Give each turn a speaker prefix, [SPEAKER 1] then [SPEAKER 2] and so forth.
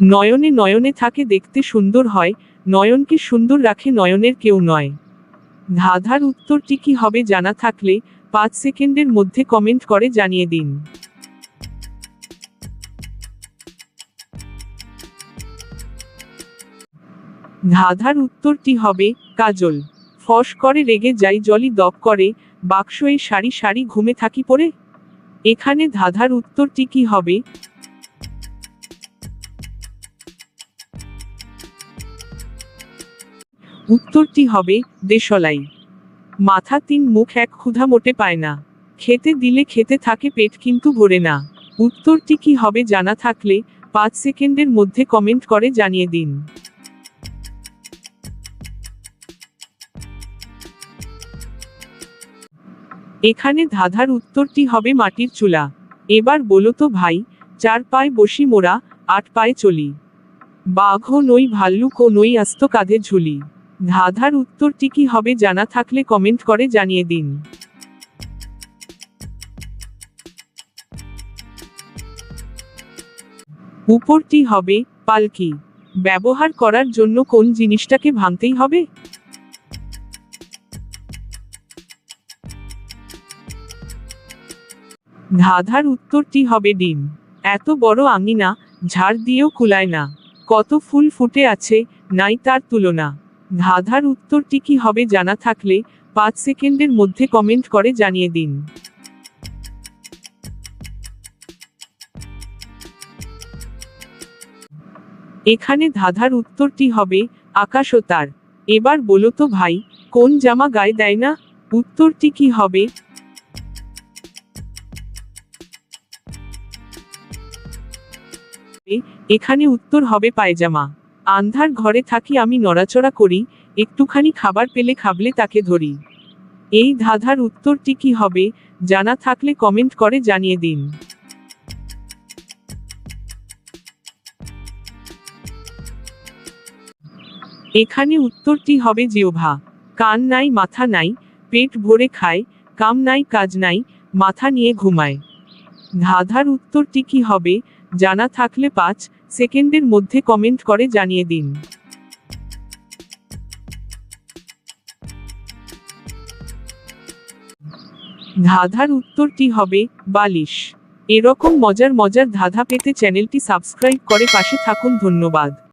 [SPEAKER 1] নয়নে নয়নে থাকে দেখতে সুন্দর হয়, নয়নকে সুন্দর রাখে নয়নের কেউ নয়। ধাঁধার উত্তরটি কি হবে জানা থাকলে পাঁচ সেকেন্ডের মধ্যে কমেন্ট করে জানিয়ে দিন। ধাঁধার উত্তরটি হবে কাজল। ফস করে রেগে যাই জলি দপ করে, বাক্স এই সারি সারি ঘুমে থাকি পড়ে। এখানে ধাঁধার উত্তরটি কি হবে? উত্তরটি হবে, দেশলাই। মাথা তিন মুখ এক ক্ষুধা মোটে পায় না। খেতে দিলে খেতে থাকে পেট কিন্তু ভরে না। উত্তরটি কি হবে জানা থাকলে পাঁচ সেকেন্ডের মধ্যে কমেন্ট করে জানিয়ে দিন। এখানে ধাঁধার উত্তরটি হবে মাটির চুলা। এবার বলো তো ভাই, চার পায়ে বসি মোরা আট পায়ে চলি। বাঘ নই ভাল্লুক ও নই আস্ত কাঁধে ঝুলি। ধাঁধার উত্তরটি কি হবে জানা থাকলে কমেন্ট করে জানিয়ে দিন। উপরটি হবে, পালকি, ব্যবহার করার জন্য কোন জিনিসটাকে ভাঙতেই হবে? ধাঁধার উত্তরটি হবে ডিম। এত বড় আঙিনা, ঝাড় দিয়েও কুলায় না। কত ফুল ফুটে আছে, নাই তার তুলনা। ধাঁধার উত্তরটি কি হবে জানা থাকলে পাঁচ সেকেন্ডের মধ্যে কমেন্ট করে জানিয়ে দিন। এখানে ধাঁধার উত্তরটি হবে আকাশ ও তার। এবার বলো তো ভাই, কোন জামা গায়ে দেয় না? উত্তরটি কি হবে? এখানে উত্তর হবে পায়জামা। আন্ধার ঘরে থাকি আমি নড়াচড়া করি, একটুখানি খাবার পেলে খাবলে তাকে ধরি। এই ধাঁধার উত্তরটি কি হবে, জানা থাকলে কমেন্ট করে জানিয়ে দিন। এখানে উত্তরটি হবে জিওভা কান নাই, মাথা নাই, পেট ভরে খায়, কাম নাই, কাজ নাই, মাথা নিয়ে ঘুমায়। ধাঁধার উত্তরটি কি হবে জানা থাকলে পাঁচ সেকেন্ডের মধ্যে কমেন্ট করে জানিয়ে দিন। ধাধার উত্তরটি হবে বালিশ। এরকম মজার মজার ধাঁধা পেতে চ্যানেলটি সাবস্ক্রাইব করে পাশে থাকুন, ধন্যবাদ।